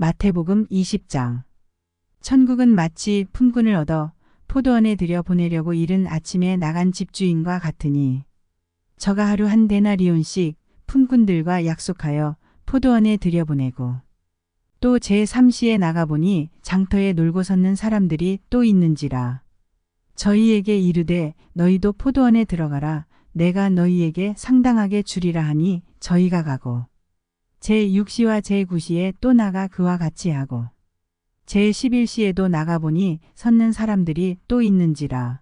마태복음 20장. 천국은 마치 품꾼을 얻어 포도원에 들여 보내려고 이른 아침에 나간 집주인과 같으니 저가 하루 한 데나리온씩 품꾼들과 약속하여 포도원에 들여보내고 또 제3시에 나가보니 장터에 놀고 섰는 사람들이 또 있는지라. 저희에게 이르되 너희도 포도원에 들어가라. 내가 너희에게 상당하게 주리라 하니 저희가 가고 제6시와 제9시에 또 나가 그와 같이 하고 제11시에도 나가보니 섰는 사람들이 또 있는지라.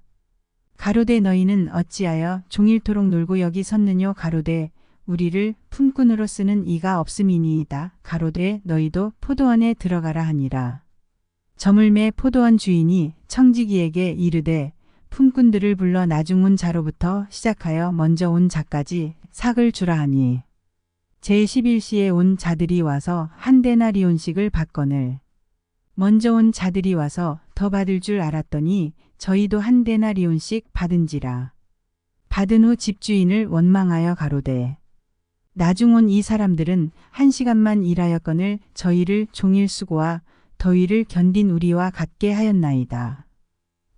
가로되 너희는 어찌하여 종일토록 놀고 여기 섰느뇨 가로되 우리를 품꾼으로 쓰는 이가 없음이니이다. 가로되 너희도 포도원에 들어가라 하니라. 저물매 포도원 주인이 청지기에게 이르되 품꾼들을 불러 나중 온 자로부터 시작하여 먼저 온 자까지 삭을 주라 하니 제11시에 온 자들이 와서 한 데나리온씩을 받거늘. 먼저 온 자들이 와서 더 받을 줄 알았더니 저희도 한 데나리온씩 받은지라. 받은 후 집주인을 원망하여 가로되 나중 온 이 사람들은 한 시간만 일하였거늘 저희를 종일 수고와 더위를 견딘 우리와 같게 하였나이다.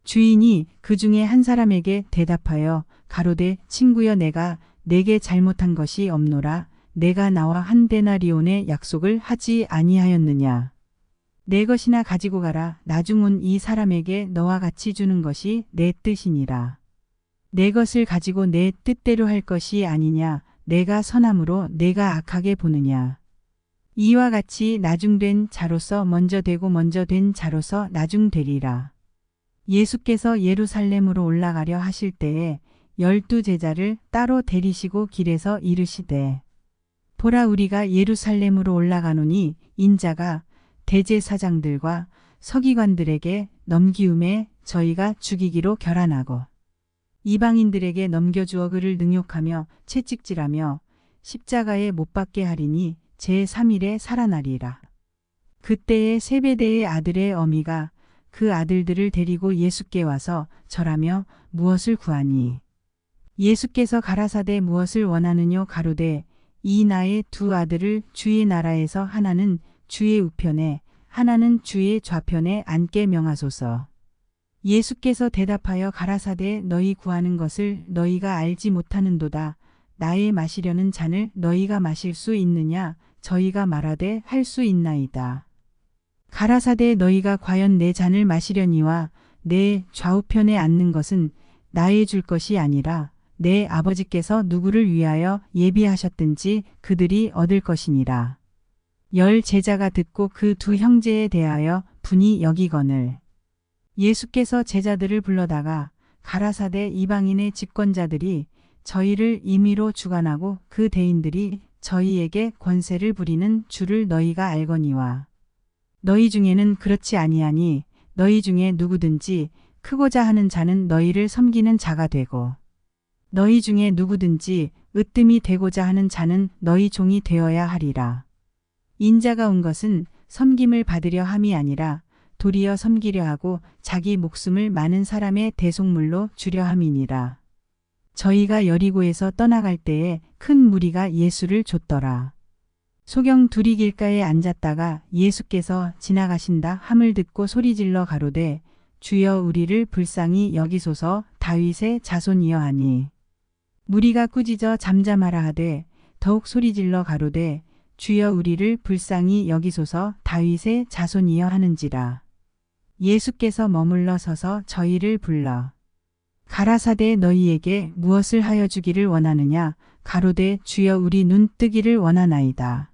주인이 그 중에 한 사람에게 대답하여 가로되 친구여 내가 내게 잘못한 것이 없노라 내가 나와 한 데나리온의 약속을 하지 아니하였느냐? 내 것이나 가지고 가라. 나중 온이 사람에게 너와 같이 주는 것이 내 뜻이니라. 내 것을 가지고 내 뜻대로 할 것이 아니냐? 내가 선함으로 내가 악하게 보느냐? 이와 같이 나중된 자로서 먼저 되고 먼저 된 자로서 나중되리라. 예수께서 예루살렘으로 올라가려 하실 때에 열두 제자를 따로 데리시고 길에서 이르시되 보라 우리가 예루살렘으로 올라가노니 인자가 대제사장들과 서기관들에게 넘기움에 저희가 죽이기로 결안하고 이방인들에게 넘겨주어 그를 능욕하며 채찍질하며 십자가에 못 박게 하리니 제3일에 살아나리라. 그때에 세베대의 아들의 어미가 그 아들들을 데리고 예수께 와서 절하며 무엇을 구하니 예수께서 가라사대 무엇을 원하느뇨 가로되 이 나의 두 아들을 주의 나라에서 하나는 주의 우편에 하나는 주의 좌편에 앉게 명하소서. 예수께서 대답하여 가라사대 너희 구하는 것을 너희가 알지 못하는도다. 나의 마시려는 잔을 너희가 마실 수 있느냐 저희가 말하되 할 수 있나이다. 가라사대 너희가 과연 내 잔을 마시려니와 내 좌우편에 앉는 것은 나의 줄 것이 아니라 내 아버지께서 누구를 위하여 예비하셨든지 그들이 얻을 것이니라. 열 제자가 듣고 그 두 형제에 대하여 분이 여기거늘 예수께서 제자들을 불러다가 가라사대 이방인의 집권자들이 저희를 임의로 주관하고 그 대인들이 저희에게 권세를 부리는 줄을 너희가 알거니와 너희 중에는 그렇지 아니하니 너희 중에 누구든지 크고자 하는 자는 너희를 섬기는 자가 되고 너희 중에 누구든지 으뜸이 되고자 하는 자는 너희 종이 되어야 하리라. 인자가 온 것은 섬김을 받으려 함이 아니라 도리어 섬기려 하고 자기 목숨을 많은 사람의 대속물로 주려 함이니라. 저희가 여리고에서 떠나갈 때에 큰 무리가 예수를 줬더라. 소경 둘이 길가에 앉았다가 예수께서 지나가신다 함을 듣고 소리질러 가로되 주여 우리를 불쌍히 여기소서 다윗의 자손이여 하니 무리가 꾸짖어 잠잠하라 하되 더욱 소리질러 가로되 주여 우리를 불쌍히 여기소서 다윗의 자손이여 하는지라 예수께서 머물러 서서 저희를 불러 가라사대 너희에게 무엇을 하여 주기를 원하느냐 가로되 주여 우리 눈 뜨기를 원하나이다.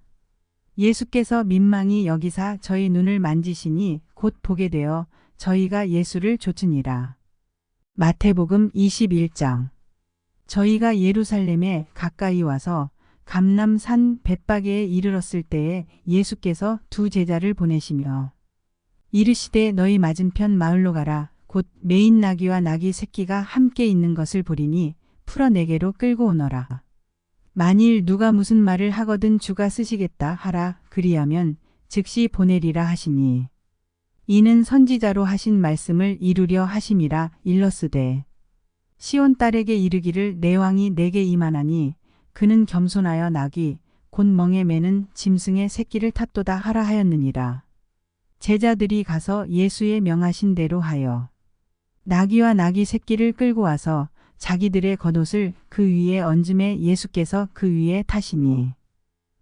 예수께서 민망히 여기사 저희 눈을 만지시니 곧 보게 되어 저희가 예수를 좇으니라. 마태복음 21장 저희가 예루살렘에 가까이 와서 감남산 벳바게에 이르렀을 때에 예수께서 두 제자를 보내시며 이르시되 너희 맞은편 마을로 가라 곧 메인 나귀와 나귀 새끼가 함께 있는 것을 보리니 풀어 내게로 끌고 오너라. 만일 누가 무슨 말을 하거든 주가 쓰시겠다 하라 그리하면 즉시 보내리라 하시니 이는 선지자로 하신 말씀을 이루려 하심이라 일러스되 시온 딸에게 이르기를 내 왕이 내게 임하나니 그는 겸손하여 나귀 곧 멍에 매는 짐승의 새끼를 탓도다 하라 하였느니라. 제자들이 가서 예수의 명하신 대로 하여 나귀와 나귀 새끼를 끌고 와서 자기들의 겉옷을 그 위에 얹음에 예수께서 그 위에 타시니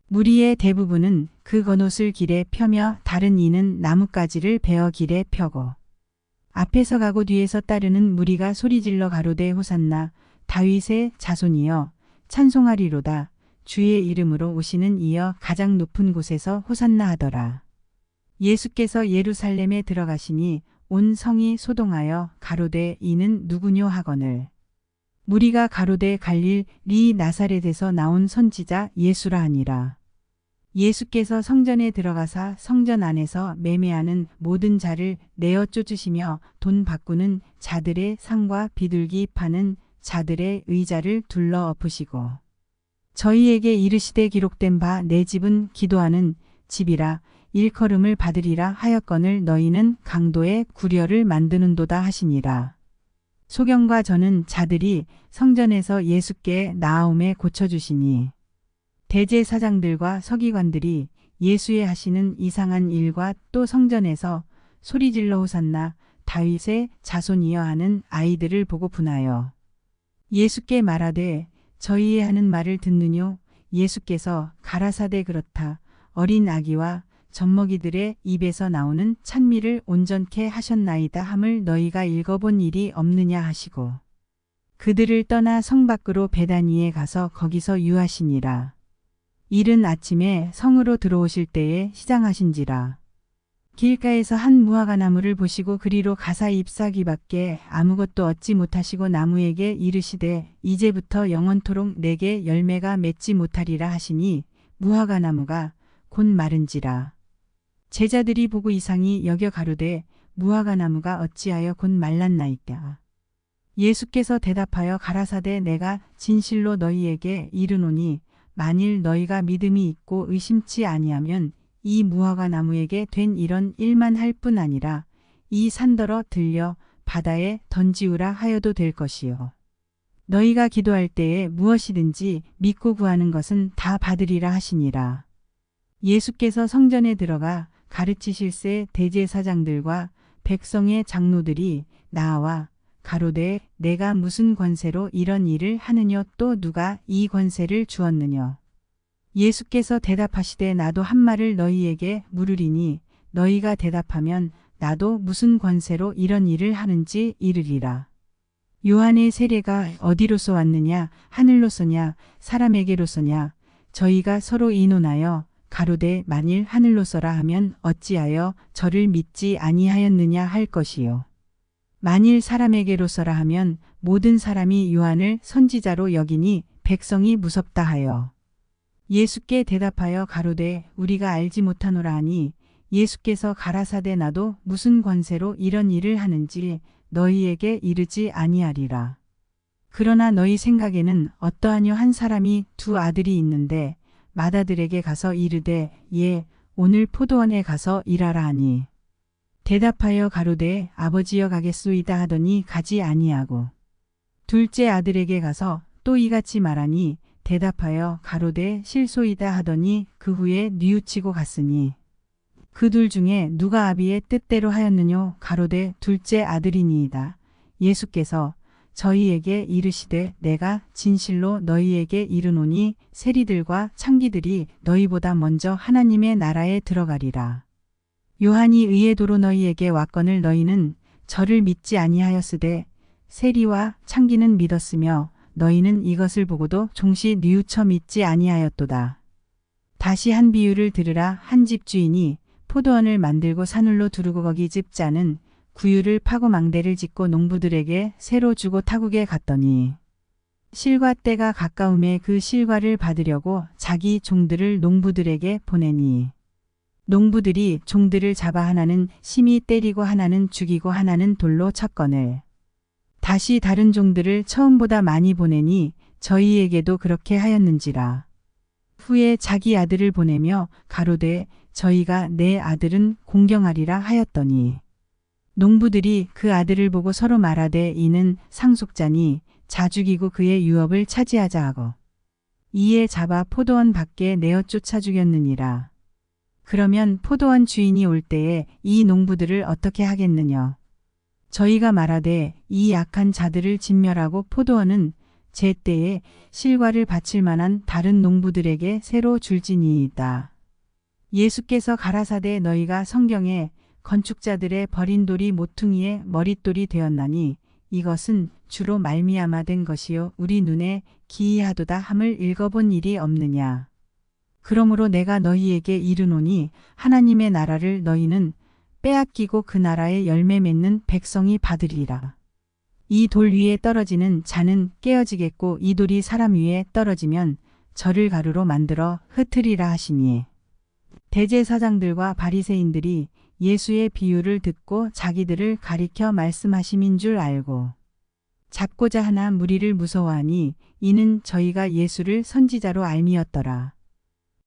무리의 대부분은 그 겉옷을 길에 펴며 다른 이는 나뭇가지를 베어 길에 펴고 앞에서 가고 뒤에서 따르는 무리가 소리질러 가로되 호산나 다윗의 자손이여 찬송하리로다 주의 이름으로 오시는 이여 가장 높은 곳에서 호산나 하더라. 예수께서 예루살렘에 들어가시니 온 성이 소동하여 가로되 이는 누구뇨 하거늘 무리가 가로되 갈릴 리 나사렛에서 나온 선지자 예수라 하니라. 예수께서 성전에 들어가사 성전 안에서 매매하는 모든 자를 내어 쫓으시며 돈 바꾸는 자들의 상과 비둘기 파는 자들의 의자를 둘러 엎으시고 저희에게 이르시되 기록된 바 내 집은 기도하는 집이라 일컬음을 받으리라 하였거늘 너희는 강도의 구려를 만드는도다 하시니라. 소경과 저는 자들이 성전에서 예수께 나아옴에 고쳐주시니 대제사장들과 서기관들이 예수의 하시는 이상한 일과 또 성전에서 소리질러 호산나 다윗의 자손이여 하는 아이들을 보고 분하여 예수께 말하되 저희의 하는 말을 듣느뇨 예수께서 가라사대 그렇다 어린 아기와 젖먹이들의 입에서 나오는 찬미를 온전케 하셨나이다 함을 너희가 읽어본 일이 없느냐 하시고 그들을 떠나 성 밖으로 베다니에 가서 거기서 유하시니라. 이른 아침에 성으로 들어오실 때에 시장하신지라. 길가에서 한 무화과 나무를 보시고 그리로 가사 잎사귀 밖에 아무것도 얻지 못하시고 나무에게 이르시되 이제부터 영원토록 내게 열매가 맺지 못하리라 하시니 무화과 나무가 곧 마른지라. 제자들이 보고 이상히 여겨 가로되 무화과 나무가 어찌하여 곧 말랐나이까. 예수께서 대답하여 가라사대 내가 진실로 너희에게 이르노니 만일 너희가 믿음이 있고 의심치 아니하면 이 무화과 나무에게 된 이런 일만 할 뿐 아니라 이 산더러 들려 바다에 던지우라 하여도 될 것이요. 너희가 기도할 때에 무엇이든지 믿고 구하는 것은 다 받으리라 하시니라. 예수께서 성전에 들어가 가르치실새 대제사장들과 백성의 장로들이 나와 가로되 내가 무슨 권세로 이런 일을 하느냐 또 누가 이 권세를 주었느냐. 예수께서 대답하시되 나도 한 말을 너희에게 물으리니 너희가 대답하면 나도 무슨 권세로 이런 일을 하는지 이르리라. 요한의 세례가 어디로서 왔느냐 하늘로서냐 사람에게로서냐 저희가 서로 이논하여 가로되 만일 하늘로서라 하면 어찌하여 저를 믿지 아니하였느냐 할 것이요. 만일 사람에게로서라 하면 모든 사람이 요한을 선지자로 여기니 백성이 무섭다 하여. 예수께 대답하여 가로되 우리가 알지 못하노라 하니 예수께서 가라사대 나도 무슨 권세로 이런 일을 하는지 너희에게 이르지 아니하리라. 그러나 너희 생각에는 어떠하뇨 한 사람이 두 아들이 있는데 마다들에게 가서 이르되 예 오늘 포도원에 가서 일하라 하니 대답하여 가로되 아버지여 가겠소이다 하더니 가지 아니하고 둘째 아들에게 가서 또 이같이 말하니 대답하여 가로되 실소이다 하더니 그 후에 뉘우치고 갔으니 그둘 중에 누가 아비의 뜻대로 하였느뇨 가로되 둘째 아들이니이다. 예수께서 저희에게 이르시되 내가 진실로 너희에게 이르노니 세리들과 창기들이 너희보다 먼저 하나님의 나라에 들어가리라. 요한이 의의 도로 너희에게 왔거늘 너희는 저를 믿지 아니하였으되 세리와 창기는 믿었으며 너희는 이것을 보고도 종시 뉘우쳐 믿지 아니하였도다. 다시 한 비유를 들으라 한 집주인이 포도원을 만들고 산울로 두르고 거기 집자는 구유를 파고 망대를 짓고 농부들에게 새로 주고 타국에 갔더니 실과 때가 가까움에 그 실과를 받으려고 자기 종들을 농부들에게 보내니 농부들이 종들을 잡아 하나는 심히 때리고 하나는 죽이고 하나는 돌로 쳤거늘 다시 다른 종들을 처음보다 많이 보내니 저희에게도 그렇게 하였는지라. 후에 자기 아들을 보내며 가로되 저희가 내 아들은 공경하리라 하였더니 농부들이 그 아들을 보고 서로 말하되 이는 상속자니 자죽이고 그의 유업을 차지하자 하고 이에 잡아 포도원 밖에 내어 쫓아 죽였느니라. 그러면 포도원 주인이 올 때에 이 농부들을 어떻게 하겠느냐. 저희가 말하되 이 약한 자들을 진멸하고 포도원은 제 때에 실과를 바칠 만한 다른 농부들에게 새로 줄지니이다. 예수께서 가라사대 너희가 성경에 건축자들의 버린 돌이 모퉁이의 머릿돌이 되었나니 이것은 주로 말미암아 된 것이요 우리 눈에 기이하도다 함을 읽어본 일이 없느냐. 그러므로 내가 너희에게 이르노니 하나님의 나라를 너희는 빼앗기고 그 나라의 열매 맺는 백성이 받으리라. 이 돌 위에 떨어지는 자는 깨어지겠고 이 돌이 사람 위에 떨어지면 저를 가루로 만들어 흩으리라 하시니. 대제사장들과 바리새인들이 예수의 비유를 듣고 자기들을 가리켜 말씀하심인 줄 알고 잡고자 하나 무리를 무서워하니 이는 저희가 예수를 선지자로 알미었더라.